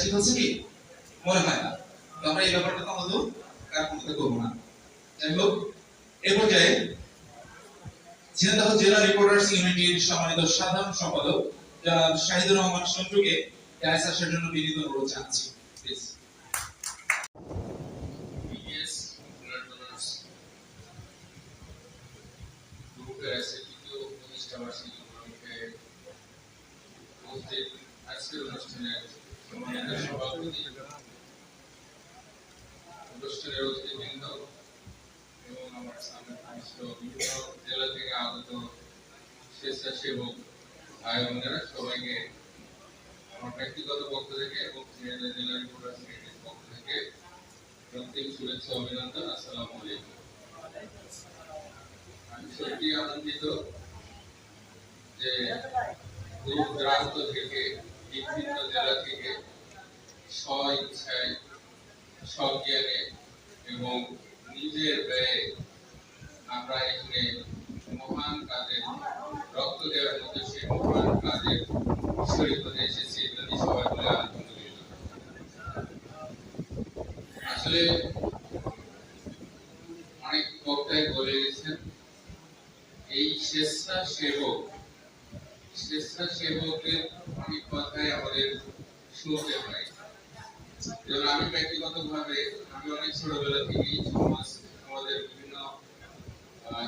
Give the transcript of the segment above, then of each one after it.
ঠিক কি? মনে হয় না। আমরা এই ব্যাপারটা তো করব না। যাই হোক, এ পর্যায়ে ঝিনাইদহ জেলা রিপোর্টার্স ইউনিটির সম্মানিত সাধারণ সম্পাদক যারা শাহিদুর রহমান সন্টুকে ক্লাস আসার জন্য বিনীত অনুরোধ জানাচ্ছি। জেলা থেকে আগত স্বেচ্ছাসেবক ভাই বোনেরা সবাইকে আমার ব্যক্তিগত পক্ষ থেকে এবং জেলা পক্ষ থেকে প্রত্যেক শুভেচ্ছা, অভিনন্দন, আসসালামু আমি সত্যি আনন্দিত যে দূর থেকে, বিভিন্ন জেলা থেকে স্ব ইচ্ছায় সজ্ঞানে এবং নিজের ব্যয়ে আমরা এখানে মহান কাজের রক্ত দেওয়ার মধ্যে সেই মহান কাজের শরীর হতে এসেছি। যদি সবাই মিলে আসলে অনেক বক্তায় বলে গেছেন, এই স্বেচ্ছাসেবক স্বেচ্ছাসেবকের অনেক কথাই আমাদের শুনতে হয়। যেমন আমি ব্যক্তিগতভাবে, আমি অনেক ছোটবেলা থেকেই সমাজ আমাদের বিভিন্ন আহ,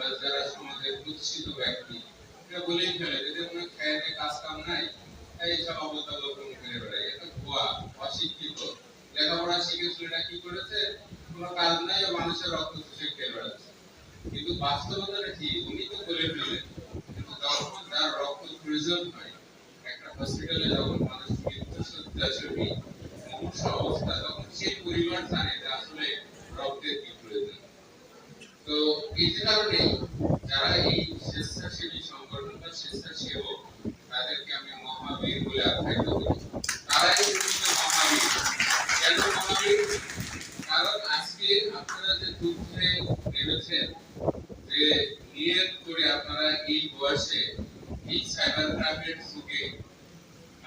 বা যারা সমাজের কুৎসিত ব্যক্তি এরা বলেই ফেলে যে কোনো খেয়ালে কাজ কাম নাই। এই সব অবতা লোকন করে বেড়ায়। এটা ভুয়া, অশিক্ষিত। লেখাপড়া শিখেছিল এটা কি করেছে? কোনো কাজ নাই মানুষের রক্ত চুষে খেয়ে বেড়াচ্ছে। কিন্তু বাস্তবতাটা কি? উনি তো বলে ফেলে কিন্তু যার রক্ত প্রয়োজন হয় একটা হসপিটালে যখন মানুষ মৃত্যু সজ্জাশরী মুমূর্ষ অবস্থা তখন সেই পরিবার জানে যে আসলে রক্তের কি প্রয়োজন তো এই কারণে যারা এই স্বেচ্ছাসেবী সংগঠন বা স্বেচ্ছাসেবক, তাদেরকে আমি মহাবীর বলে আখ্যায়িত করি। তারাই মহাবীর। কেন মহাবীর? কারণ আজকে আপনারা যে যুদ্ধে নেমেছেন যে নিয়ত করে আপনারা এই বয়সে এই সাইবার ক্রাইমের যুগে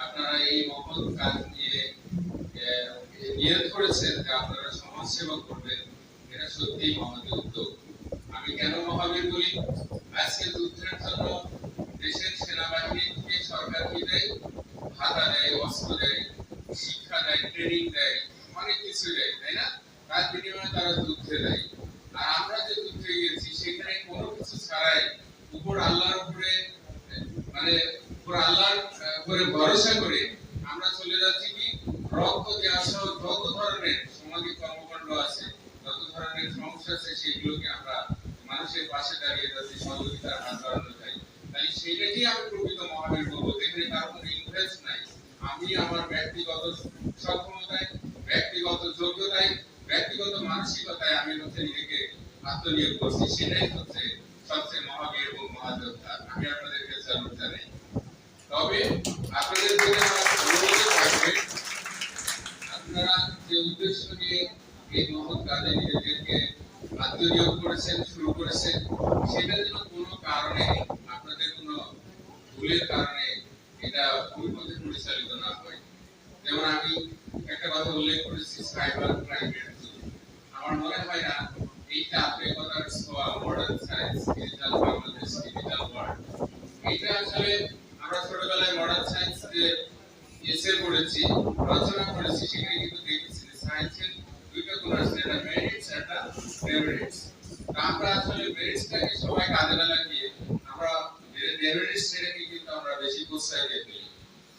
আপনারা এই মহৎ কাজ নিয়ে নিয়ত করেছেন যে আপনারা সমাজ সেবা করবেন, এটা সত্যিই মহৎ উদ্যোগ। আমি কেন মহাবীর বলি? আজকে যুদ্ধের জন্য দেশের সেনাবাহিনীকে সরকার কি দেয় ভাতা দেয়, অস্ত্র দেয়, শিক্ষা দেয় ট্রেনিং দেয়, অনেক কিছু দেয়, তাই না? তার বিনিময়ে তারা যুদ্ধে দেয়। আর আমরা যে যুদ্ধে গিয়েছি, সেখানে কোনো কিছু ছাড়াই উপর আল্লাহর উপরে মানে উপর আল্লাহর উপরে ভরসা করে আমরা চলে যাচ্ছি কি? রক্ত দেওয়া সহ যত ধরনের সামাজিক কর্মকাণ্ড আছে, যত ধরনের সমস্যা আছে, সেগুলোকে আমরা মানুষের পাশে দাঁড়িয়ে তাদের সহযোগিতার হাত বাড়ানো যায়। তাই সেটাকেই আমি প্রকৃত মহাবীর বলব। যেখানে কারও কোনো ইন্টারেস্ট নাই। আমি আমার ব্যক্তিগত সক্ষমতায়, ব্যক্তিগত যোগ্যতায়, ব্যক্তিগত মানসিকতায় আমি হচ্ছে নিজেকে আত্মনিয়োগ করছি। সেটাই হচ্ছে সবচেয়ে মহাবীর এবং মহাযোদ্ধা আমি আপনাদেরকে স্যালুট জানাই তবে আপনাদের জন্য আমার অনুরোধ থাকবে আপনারা যে উদ্দেশ্য নিয়ে এই মহৎ কাজে নিজেদেরকে আত্মনিয়োগ করেছেন শুরু করেছেন সেটা যেন কোনো কারণে আপনাদের কোনো ভুলের কারণে এটা ভুল পথে পরিচালিত না হয় যেমন আমি একটা কথা উল্লেখ করেছি, সাইবার ক্রাইমের আমার মনে হয় না এইটা আত্মীয়তার ছোঁয়া modern science digital Bangladesh digital world এটা আসলে আমরা ছোটবেলায় মডার্ন সায়েন্স এসে পড়েছি, রচনা করেছি, সেখানে কিন্তু দেখেছি যে সায়েন্সের দুইটা গুণ আছে একটা মেরিটস একটা ডেমেরিটস আমরা আসলে মেরিটসটাকে সবাই কাজে লাগিয়ে আমরা ডেমেরিটস সেটাকে কিন্তু আমরা বেশি প্রশ্রয় দিয়ে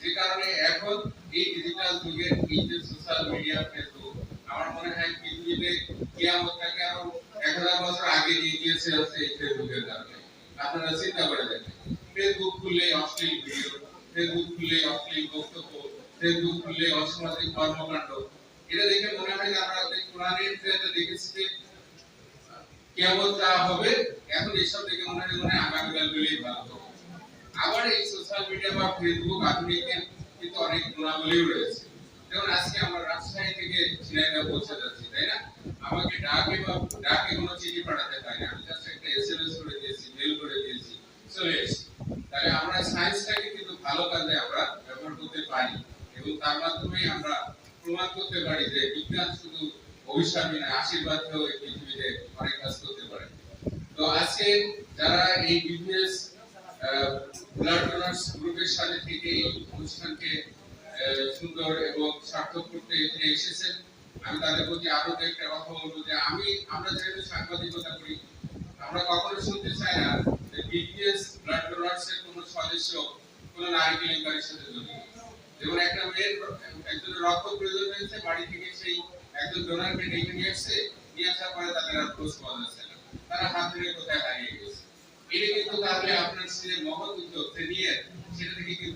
যে কারণে এখন ডিজিটাল যুগের এই সোশ্যাল মিডিয়া ফেসবুক আমার মনে হয় পৃথিবীতে কিয়ামতটাকে আরও এক হাজার বছর আগে নিয়ে গিয়েছে হচ্ছে এই ফেসবুকের কারণে। আপনারা চিন্তা করে দেখেন। ফেসবুক খুললে অশ্লীল ভিডিও ফেসবুক খুললে অশ্লীল বক্তব্য ফেসবুক খুললে অসামাজিক কর্মকাণ্ড। এটা দেখে মনে হয় যে আমরা কোরআনের যে দেখেছি যে কেমন তা হবে, এখন এইসব দেখে মনে হয় মনে হয় আগামীকাল হলেই ভালো। আবার এই সোশ্যাল মিডিয়া বা ফেসবুক আধুনিকের কিন্তু অনেক গুণাবলীও রয়েছে। যেমন আজকে আমরা রাজশাহী থেকে ঝিনাইদহ পৌঁছে যাচ্ছি, তাই না? আমাকে ডাকে বা ডাকে কোনো চিঠি পাঠাতে হয় না। আমি জাস্ট একটা এসএমএস করে দিয়েছি মেল করে দিয়েছি, চলে এসেছি। তাহলে আমরা সায়েন্সটাকে কিন্তু ভালো কাজে আমরা ব্যবহার করতে পারি এবং তার মাধ্যমে আমরা প্রমাণ করতে পারি যে বিজ্ঞান শুধু অভিশাপী আশীর্বাদ হয়েও এই পৃথিবীতে অনেক কাজ করতে পারে। তো আজকে যারা এই বিজনেস ব্লাড ডোনার্স গ্রুপের সাথে থেকে অনুষ্ঠানকে সুন্দর এবং সার্থক করতে এসেছেন। আমি তাদের প্রতি আরও একটা কথা বলব যে আমি, আমরা যেহেতু সাংবাদিকতা করি, আমরা কখনো শুনতে চাই না যে বিপিএস ব্লাড ডোনার্স কোনো সদস্য কোনো নারী কেলেঙ্কারির সাথে জড়িত। যেমন একটা মেয়ের একজনের রক্ত প্রয়োজন হয়েছে, বাড়ি থেকে সেই একজন ডোনারকে ডেকে নিয়ে আসছে নিয়ে আসার পরে তাদের আর খোঁজ পাওয়া যাচ্ছে না। তারা হাত ধরে কোথায় হারিয়ে গেছে? এটা কিন্তু তাহলে আপনার যে মহৎ উদ্যোগ যে নিয়ে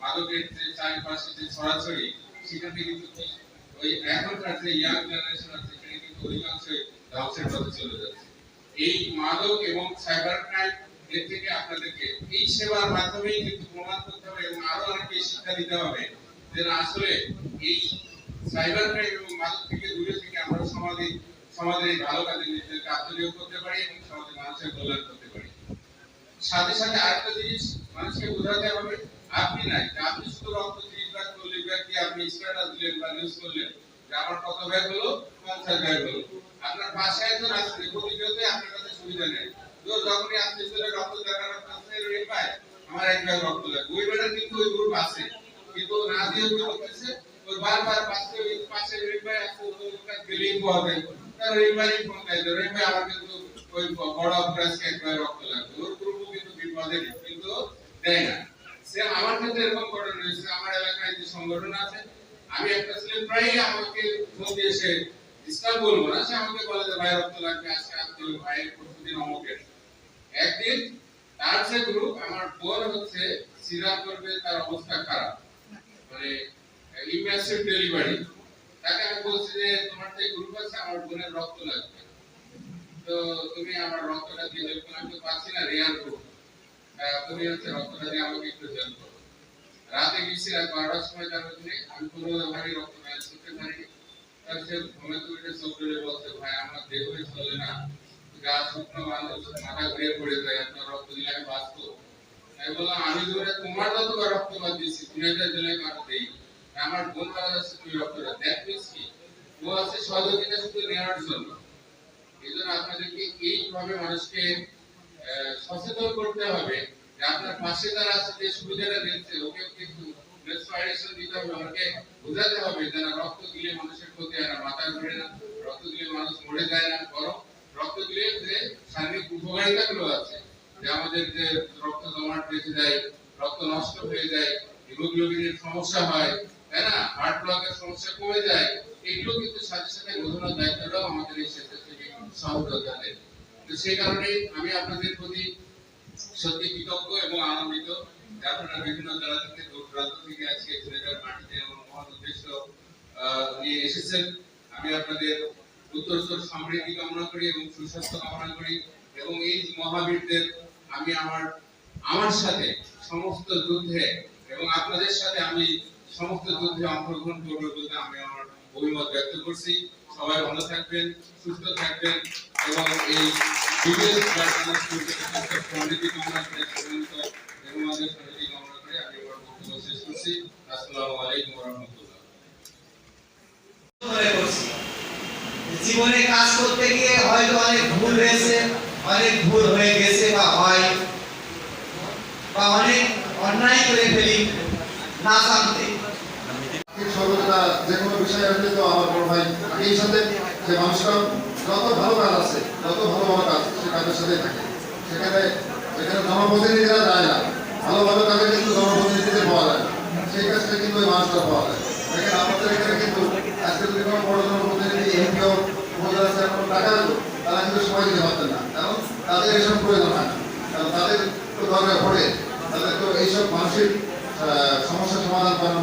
মাদকের যে চারিপাশে যে ছড়াছড়ি সেখানে কিন্তু ওই এখনকার যে ইয়াং জেনারেশন আছে, সেখানে কিন্তু অধিকাংশই ধ্বংসের পথে চলে যাচ্ছে। এই মাদক এবং সাইবার ক্রাইম এর থেকে আপনাদেরকে এই সেবার মাধ্যমেই কিন্তু প্রমাণ করতে হবে এবং আরও অনেককে শিক্ষা দিতে হবে যে আসলে এই সাইবার ক্রাইম এবং মাদক থেকে দূরে থেকে আমরা সমাজে, সমাজের ভালো কাজে নিজেদেরকে আত্মনিয়োগ করতে পারি এবং সমাজে মানুষের কল্যাণ করতে পারি। সাথে সাথে আরেকটা জিনিস মানুষকে বোঝাতে হবে আপনি নাই। আপনি শুধু রক্ত ব্যাগ চল্লিশ ব্যাগ আপনি স্ট্যাটাস দিলেন বা নিউজ করলেন যে আমার কত ব্যাগ হলো, পঞ্চাশ ব্যাগ হলো। আপনার পাশে একজন আসছে প্রতিনিয়তই আপনার কাছে সুবিধা নেই। তো যখনই আপনি চলে রক্ত দেখানোর কাছে রেট পায় আমার এক ব্যাগ রক্ত লাগবে ওই বেলার কিন্তু ওই গ্রুপ আছে। কিন্তু না দিয়ে কি করতেছে ওই বারবার পাশে, ওই পাশে রেট পায় আছে ওই গেলেই পাওয়া তার রেট পাই ফোন দেয় রেট পাই আমার কিন্তু ওই বড় অপরাধকে একবার রক্ত লাগবে ওর গ্রুপও কিন্তু বিপদে কিন্তু দেয় না। সে আমার ক্ষেত্রে এরকম ঘটনা রয়েছে, আমার এলাকায় যে সংগঠন আছে, আমি একটা ছেলে প্রায়ই আমাকে ফোন দিয়ে সে ডিস্টার্ব বলব না, সে আমাকে বলে যে, ভাই, রক্ত লাগবে, আজকে আসতে হবে ভাই, প্রতিদিন অমুকের একদিন তার যে গ্রুপ আমার বোন হচ্ছে সিরাপ করবে তার অবস্থা খারাপ। মানে ইম্যাসিভ ডেলিভারি তাকে আমি বলছি যে, তোমার যে গ্রুপ আছে, আমার বোনের রক্ত লাগবে। তো তুমি আমার রক্তটা দিয়ে দেবে আমি তো পাচ্ছি না রেয়ার গ্রুপ তুমি একটু রাতে গেছি রাত বারোটার সময় তার মধ্যে আমি কোনো ভারী রক্ত ম্যাচ করতে পারিনি। তার সে ঘুমে তুলে চোখ বলছে, ভাই, আমার দেহই চলে না। গা শুকনো মানুষ মাথা ঘুরে পড়ে যায়, আপনার রক্ত দিলে আমি বাঁচবো। আমি বললাম, আমি ধরে তোমার যতবার রক্তপাত দিয়েছি দুই হাজার জনের কারও দেই আমার বোন মারা যাচ্ছে, তুমি রক্তটা দ্যাট কি, ও আছে সহযোগিতা শুধু নেওয়ার জন্য। এই জন্য আপনাদেরকে এইভাবে মানুষকে সচেতন করতে হবে যে আপনার পাশে যারা আছে, যে সুবিধাটা দিচ্ছে ওকে কিন্তু দিতে হবে। বোঝাতে হবে রক্ত দিলে মানুষের ক্ষতি হয় না, মাথা ঘুরে না, রক্ত দিলে মানুষ মরে যায় না, বরং রক্ত দিলে যে শারীরিক আছে, যে আমাদের যে রক্ত জমাট বেঁচে যায়, রক্ত নষ্ট হয়ে যায়, হিমোগ্লোবিনের সমস্যা হয়, তাই না? হার্ট ব্লকের সমস্যা কমে যায়, এগুলো কিন্তু সাথে সাথে বোঝানোর দায়িত্বটাও আমাদের এই স্বেচ্ছাসেবী সহযোগিতাদের সেই কারণে আমি আপনাদের প্রতি সত্যি কৃতজ্ঞ এবং আনন্দিত আপনারা বিভিন্ন জেলা থেকে দূর থেকে আজকে মাটিতে এবং মহান উদ্দেশ্য নিয়ে এসেছেন। আমি আপনাদের সমৃদ্ধি কামনা করি এবং সুস্বাস্থ্য কামনা করি এবং এই মহাবীরদের আমি আমার আমার সাথে সমস্ত যুদ্ধে এবং আপনাদের সাথে আমি সমস্ত যুদ্ধে অংশগ্রহণ করব বলে আমি আমার অভিমত ব্যক্ত করছি। সবাই ভালো থাকবেন, সুস্থ থাকবেন এবং এই জীবনে কাজ করতে গিয়ে হয়তো অনেক ভুল হয়েছে, অনেক ভুল হয়ে গেছে বা হয়, বা অনেক অন্যায় করে ফেলি না জানতে। তা যে কোনো বিষয়ে আসলে তো আমার বড় ভাই এই সাথে যে মানুষটা যত ভালো কাজ আছে যত ভালো ভালো কাজ সে কাজের সাথে থাকে। সেখানে সেখানে জনপ্রতিনিধিরা এখানে কিন্তু আজকে বড় জনপ্রতিনিধি কিন্তু সময় না। কারণ তাদের এসব প্রয়োজন হয় কারণ তাদের তো দরকার পড়ে তাদের তো এইসব মানসিক আহ, সমস্যার সমাধান করানো